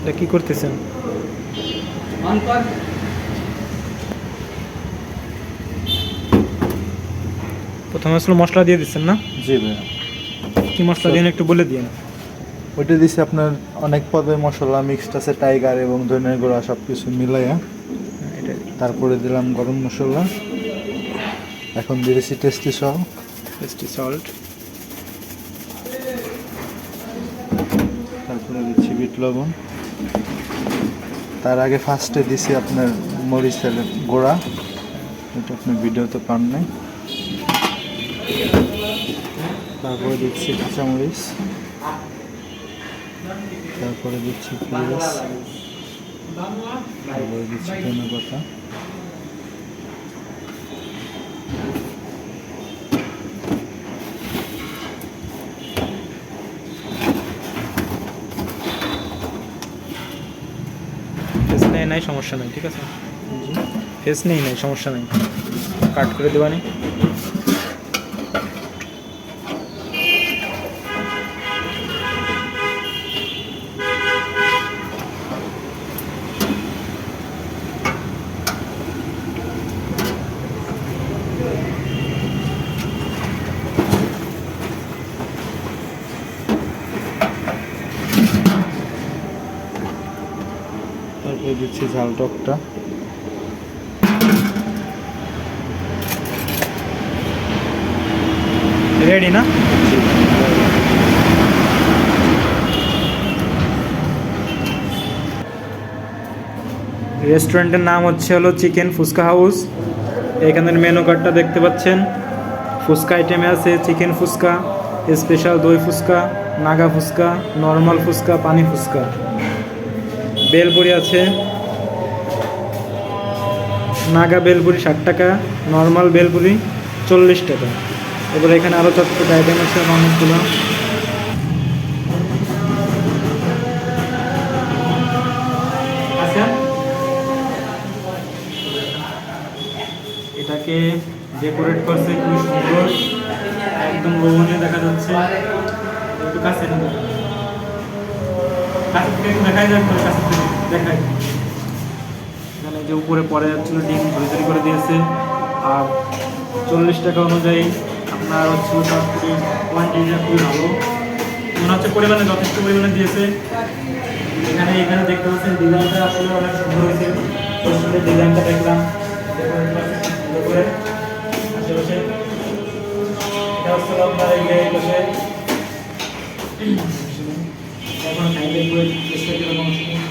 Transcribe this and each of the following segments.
এটা কি করতেছেন? প্রথমে আসলে মশলা দিয়ে দিচ্ছেন না? জি ভাইয়া। কি মশলা দিন একটু বলে দিন ওইটা দিছি আপনার অনেক পদের মশলা মিক্সড আছে টাইগার এবং ধনের গুঁড়া সব কিছু মিলাইয়া এটা তারপরে দিলাম গরম মশলা। এখন দিয়েছি টেস্টি সহ টেস্টি সল্ট তারপরে দিচ্ছি বিট লবণ। তার আগে ফার্স্টে দিছি আপনার মরিচের গোড়া। এটা আপনি ভিডিওতে পান নাই। তারপরে দিচ্ছি কাঁচামরিচ। তারপরে দিচ্ছি পেঁয়াজ। তারপরে দিচ্ছি ধনে পাতা ফেস নেই নাই, সমস্যা নাই, ঠিক আছে? ফেস নেই নাই, সমস্যা নাই। কাট করে দেবানি। তারপরে দিচ্ছি ঝাল টকটা। রেডি না? রেস্টুরেন্টের নাম হচ্ছে হলো চিকেন ফুচকা হাউস এখানের মেনু কার্ডটা দেখতে পাচ্ছেন। ফুচকা আইটেমে আছে চিকেন ফুচকা স্পেশাল দই ফুচকা নাগা ফুচকা নর্মাল ফুচকা পানি ফুচকা বেলপুরি আছে। নাগা বেলপুরি ষাট টাকা, নর্মাল বেলপুরি চল্লিশ টাকা। এবার এখানে আরও চটপট আইটেম আছে অনেকগুলো। আচ্ছা। এটাকে ডেকোরেট করছে খুবই সুন্দর। একদম লোভনীয় দেখা যাচ্ছে। একটু কাছে দেখাই দেখাই এখানে যে উপরে পড়ে যাচ্ছিল ডিম ঝরি করে দিয়েছে। আর চল্লিশ টাকা অনুযায়ী আপনার হচ্ছে সবথেকে কোয়ান্টিটিটা খুবই ভালো। মনে হচ্ছে পরিমাণে যথেষ্ট পরিমাণে দিয়েছে। এখানে এখানে দেখতে পাচ্ছেন ডিজাইনটা আসলে অনেক সুন্দর হয়েছে। সুন্দর ডিজাইনটা দেখলাম। আশেপাশে এটা হচ্ছে আপনার এই যে এই পাশে এখন খাইলে পুরো চেষ্টা করে কোনো সময়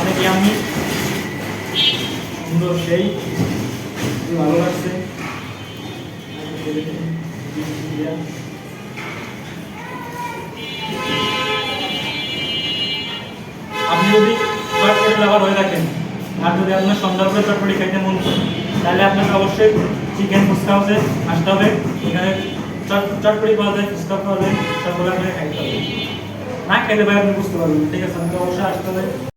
অনেক আমি সুন্দর সেই। ভালো লাগছে। আপনি যদি চটপটি লাভার হয়ে থাকেন, আর যদি আপনার চটপটি খাইতে মন তাহলে আপনাকে অবশ্যই চিকেন ফুচকা হাউসে আসতে হবে। এখানে চটপটি পাওয়া যায়, ফুচকা পাওয়া যায়, সবগুলো আপনাকে খাইতে হবে। না খেতে পারে আপনি বুঝতে পারবেন ঠিক আছে, আপনাকে অবশ্যই আসতে হবে।